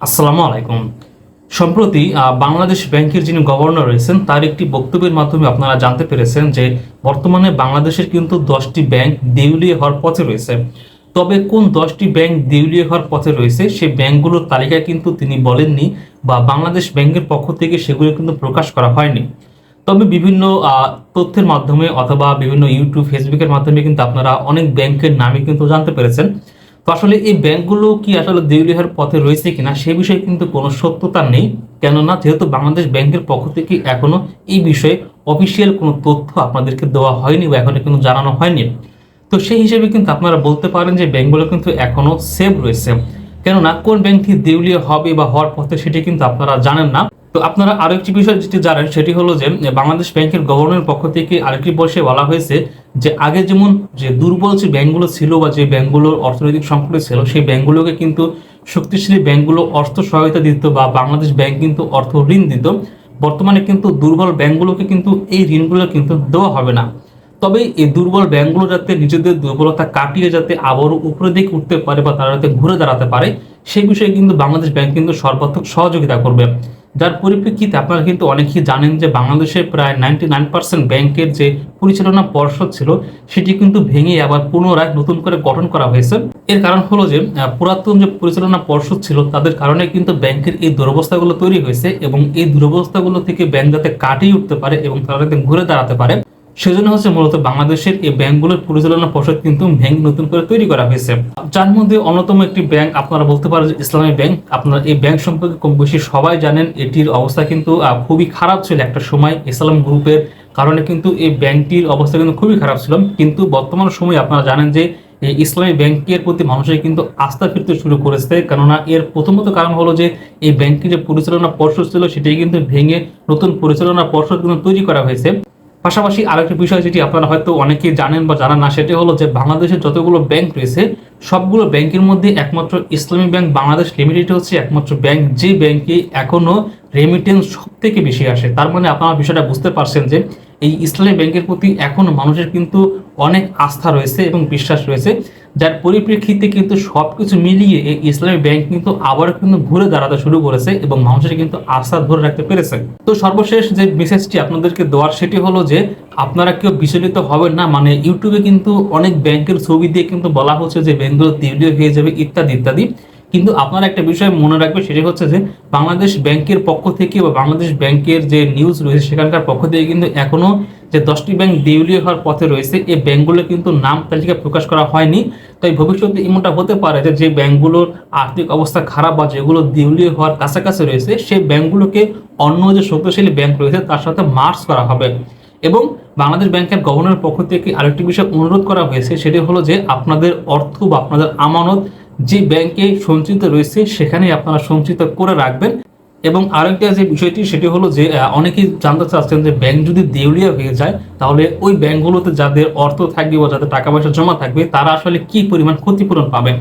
আসসালামু আলাইকুম। সম্প্রতি বাংলাদেশ ব্যাংকের যিনি গভর্নর রয়েছেন, তার একটি বক্তব্যের মাধ্যমে আপনারা জানতে পেরেছেন যে বর্তমানে বাংলাদেশের কিন্তু দশটি ব্যাংক দেউলিয়ে হওয়ার পথে রয়েছে। তবে কোন দশটি ব্যাংক দেউলিয়ে হওয়ার পথে রয়েছে সেই ব্যাংকগুলোর তালিকা কিন্তু তিনি বলেননি বা বাংলাদেশ ব্যাংকের পক্ষ থেকে সেগুলো কিন্তু প্রকাশ করা হয়নি। তবে বিভিন্ন তথ্যের মাধ্যমে অথবা বিভিন্ন ইউটিউব, ফেসবুকের মাধ্যমে কিন্তু আপনারা অনেক ব্যাংকের নামে কিন্তু জানতে পেরেছেন। তো আসলে এই ব্যাংকগুলো কি আসলে দেউলিয়ার পথে রয়েছে কিনা সে বিষয়ে কিন্তু কোনো সত্যতা নেই। কেননা যেহেতু বাংলাদেশ ব্যাংকের পক্ষ থেকে এখনও এই বিষয়ে অফিসিয়াল কোনো তথ্য আপনাদেরকে দেওয়া হয়নি বা এখনও কিন্তু জানানো হয়নি। তো সেই হিসেবে কিন্তু আপনারা বলতে পারেন যে ব্যাংকগুলো কিন্তু এখনও সেভ রয়েছে। কেননা কোন ব্যাংকটি দেউলিয়া হবে বা হওয়ার পথে সেটি কিন্তু আপনারা জানেন না। তো আপনারা আরও একটি বিষয় যেটি জানেন, সেটি হলো যে বাংলাদেশ ব্যাংকের গভর্নরের পক্ষ থেকে আরেকটি বসে বলা হয়েছে যে, আগে যেমন যে দুর্বল যে ব্যাংকগুলো ছিল বা যে ব্যাংকগুলোর অর্থনৈতিক সংকটে ছিল, সেই ব্যাংকগুলোকে কিন্তু শক্তিশালী ব্যাংকগুলো অর্থ সহায়তা দিত বা বাংলাদেশ ব্যাংক কিন্তু অর্থ ঋণ দিত। বর্তমানে কিন্তু দুর্বল ব্যাংকগুলোকে কিন্তু এই ঋণগুলো কিন্তু দেওয়া হবে না। তবে এই দুর্বল ব্যাংকগুলো যাতে নিজেদের দুর্বলতা কাটিয়ে যাতে আবারও উপরের দিকে উঠতে পারে বা তারা যাতে ঘুরে দাঁড়াতে পারে, সেই বিষয়ে কিন্তু বাংলাদেশ ব্যাংক কিন্তু সর্বাত্মক সহযোগিতা করবে। যার পরিপ্রেক্ষিতে আপনারা কিন্তু অনেকেই জানেন যে বাংলাদেশের প্রায় নাইনটি নাইন পার্সেন্ট ব্যাংকের যে পরিচালনা পর্ষদ ছিল, সেটি কিন্তু ভেঙে আবার পুনরায় নতুন করে গঠন করা হয়েছে। এর কারণ হলো যে পুরাতন যে পরিচালনা পর্ষদ ছিল, তাদের কারণে কিন্তু ব্যাংকের এই দুরবস্থাগুলো তৈরি হয়েছে এবং এই দুরবস্থাগুলো থেকে ব্যাংক যাতে কাটিয়ে উঠতে পারে এবং তারা যাতে ঘুরে দাঁড়াতে পারে সেজন্য হচ্ছে মূলত বাংলাদেশের এই ব্যাংকগুলোর পরিচালনা পর্ষদ কিন্তু ব্যাংক নতুন করে তৈরি করা হয়েছে। যার মধ্যে অন্যতম একটি ব্যাংক আপনারা বলতে পারেন যে ইসলামী ব্যাংক। আপনারা এই ব্যাংক সম্পর্কে কম বেশি সবাই জানেন, এটির অবস্থা কিন্তু খুবই খারাপ ছিল একটা সময় ইসলাম গ্রুপের কারণে কিন্তু এই ব্যাংকটির অবস্থা কিন্তু খুবই খারাপ ছিল। কিন্তু বর্তমান সময়ে আপনারা জানেন যে এই ইসলামী ব্যাংকের প্রতি মানুষের কিন্তু আস্থা ফিরতে শুরু করেছে। কেননা এর প্রথমত কারণ হলো যে এই ব্যাংকের যে পরিচালনা পর্ষদ ছিল সেটি কিন্তু ভেঙে নতুন পরিচালনা পর্ষদ কিন্তু তৈরি করা হয়েছে। পাশাপাশি আরেকটি বিষয় যেটি আপনারা হয়তো অনেকেই জানেন বা জানেন না, সেটি হলো যে বাংলাদেশের যতগুলো ব্যাংক রয়েছে, সবগুলো ব্যাংকের মধ্যে একমাত্র ইসলামী ব্যাংক বাংলাদেশ লিমিটেড হচ্ছে, একমাত্র ব্যাংক যে ব্যাংকে এখনও রেমিটেন্স সব থেকে বেশি আসে। তার মানে আপনারা বিষয়টা বুঝতে পারছেন যে এই ইসলামী ব্যাংকের প্রতি এখন মানুষের কিন্তু অনেক আস্থা রয়েছে এবং বিশ্বাস রয়েছে। যার পরিপ্রেক্ষিতে কিন্তু সবকিছু মিলিয়ে এই ইসলামী ব্যাংক কিন্তু আবার কিন্তু ঘুরে দাঁড়াতে শুরু করেছে এবং মানুষের কিন্তু আস্থা ধরে রাখতে পেরেছে। তো সর্বশেষ যে মেসেজটি আপনাদেরকে দেওয়ার, সেটি হলো যে, আপনারা কেউ বিচলিত হবেন না মানে ইউটিউবে কিন্তু অনেক ব্যাংকের ছবি দিয়ে কিন্তু বলা হচ্ছে যে ব্যাংকগুলো দেউলিয়া হয়ে যাবে, ইত্যাদি ইত্যাদি। কিন্তু আপনারা একটা বিষয় মনে রাখবে সেটা হচ্ছে যে বাংলাদেশ ব্যাংকের পক্ষ থেকে বা বাংলাদেশ ব্যাংকের যে নিউজ রয়েছে সেখানকার পক্ষ থেকে কিন্তু এখনও যে দশটি ব্যাংক দেউলিয়া হওয়ার পথে রয়েছে এই ব্যাংকগুলো কিন্তু নাম তালিকা প্রকাশ করা হয়নি। তাই ভবিষ্যতে এমনটা হতে পারে যে যে ব্যাংকগুলোর আর্থিক অবস্থা খারাপ বা যেগুলো দেউলিয়া হওয়ার কাছাকাছি রয়েছে সেই ব্যাংকগুলোকে অন্য যে শক্তিশালী ব্যাংক রয়েছে, তার সাথে মার্চ করা হবে। এবং বাংলাদেশ ব্যাংকের গভর্নরের পক্ষ থেকে আরেকটি বিষয় অনুরোধ করা হয়েছে, সেটি হলো যে আপনাদের অর্থ বা আপনাদের আমানত যে ব্যাংকে সঞ্চিত রয়েছে, সেখানে আপনারা সঞ্চিত করে রাখবেন। এবং আরেকটা যে বিষয়টি, সেটি হলো যে অনেকেই জানতে চাচ্ছেন যে, ব্যাংক যদি দেউলিয়া হয়ে যায়, তাহলে ওই ব্যাংকগুলোতে যাদের অর্থ থাকবে বা যাদের টাকা পয়সা জমা থাকবে, তারা আসলে কি পরিমাণ ক্ষতিপূরণ পাবেন?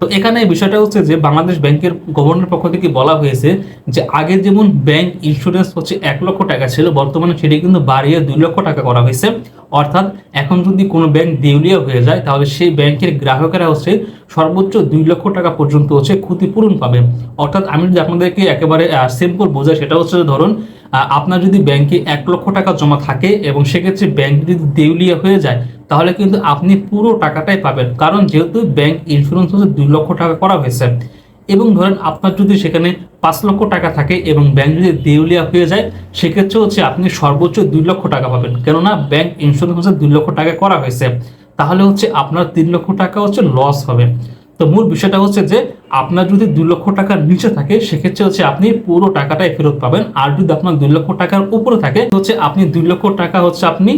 তো এখানে বিষয়টা হচ্ছে যে বাংলাদেশ ব্যাংকের গভর্নর পক্ষ থেকে বলা হয়েছে যে আগে যেমন ব্যাংক ইন্স্যুরেন্স হচ্ছে এক লক্ষ টাকা ছিল, বর্তমানে সেটি কিন্তু বাড়িয়ে দুই লক্ষ টাকা করা হয়েছে। অর্থাৎ এখন যদি কোনো ব্যাংক দেউলিয়া হয়ে যায়, তাহলে সেই ব্যাংকের গ্রাহকেরা হচ্ছে সর্বোচ্চ দুই লক্ষ টাকা পর্যন্ত হচ্ছে ক্ষতিপূরণ পাবে। অর্থাৎ আমি যদি আপনাদেরকে একেবারে সিম্পল বোঝাই, সেটা হচ্ছে ধরুন আপনার যদি ব্যাংকে এক লক্ষ টাকা জমা থাকে এবং সেক্ষেত্রে ব্যাংক যদি দেউলিয়া হয়ে যায়, তাহলে কিন্তু আপনি পুরো টাকাটাই পাবেন। কারণ যেহেতু ব্যাংক ইন্স্যুরেন্স হচ্ছে দুই লক্ষ টাকা করা হয়েছে। এবং ধরেন আপনার যদি সেখানে পাঁচ লক্ষ টাকা থাকে এবং ব্যাংক যদি দেউলিয়া হয়ে যায়, সেক্ষেত্রে হচ্ছে আপনি সর্বোচ্চ দুই লক্ষ টাকা পাবেন। কেননা ব্যাংক ইন্স্যুরেন্স হচ্ছে দুই লক্ষ টাকা করা হয়েছে। তাহলে হচ্ছে আপনার তিন লক্ষ টাকা হচ্ছে লস হবে। তো মূল বিষয়টা হচ্ছে যে আপনার যদি দুই লক্ষ টাকার নিচে থাকে, সেক্ষেত্রে হচ্ছে আপনি পুরো টাকাটাই ফেরত পাবেন। আর যদি আপনার দুই লক্ষ টাকার উপরে থাকে হচ্ছে আপনি দুই লক্ষ টাকা হচ্ছে আপনি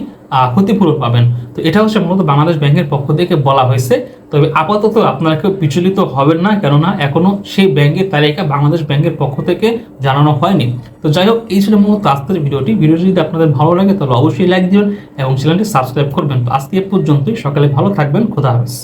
ক্ষতিপূরণ পাবেন। তো এটা হচ্ছে মূলত বাংলাদেশ ব্যাংকের পক্ষ থেকে বলা হয়েছে। তবে আপাতত আপনারা কেউ বিচলিত হবেন না, কেননা এখনও সেই ব্যাংকের তালিকা বাংলাদেশ ব্যাংকের পক্ষ থেকে জানানো হয়নি। তো যাই হোক, এই ছিল মূলত আজকের ভিডিওটি। ভিডিওটি যদি আপনাদের ভালো লাগে, তাহলে অবশ্যই লাইক দিবেন এবং চ্যানেলটি সাবস্ক্রাইব করবেন। তো আজকে পর্যন্তই। সকালে ভালো থাকবেন। খোদা হাফেজ।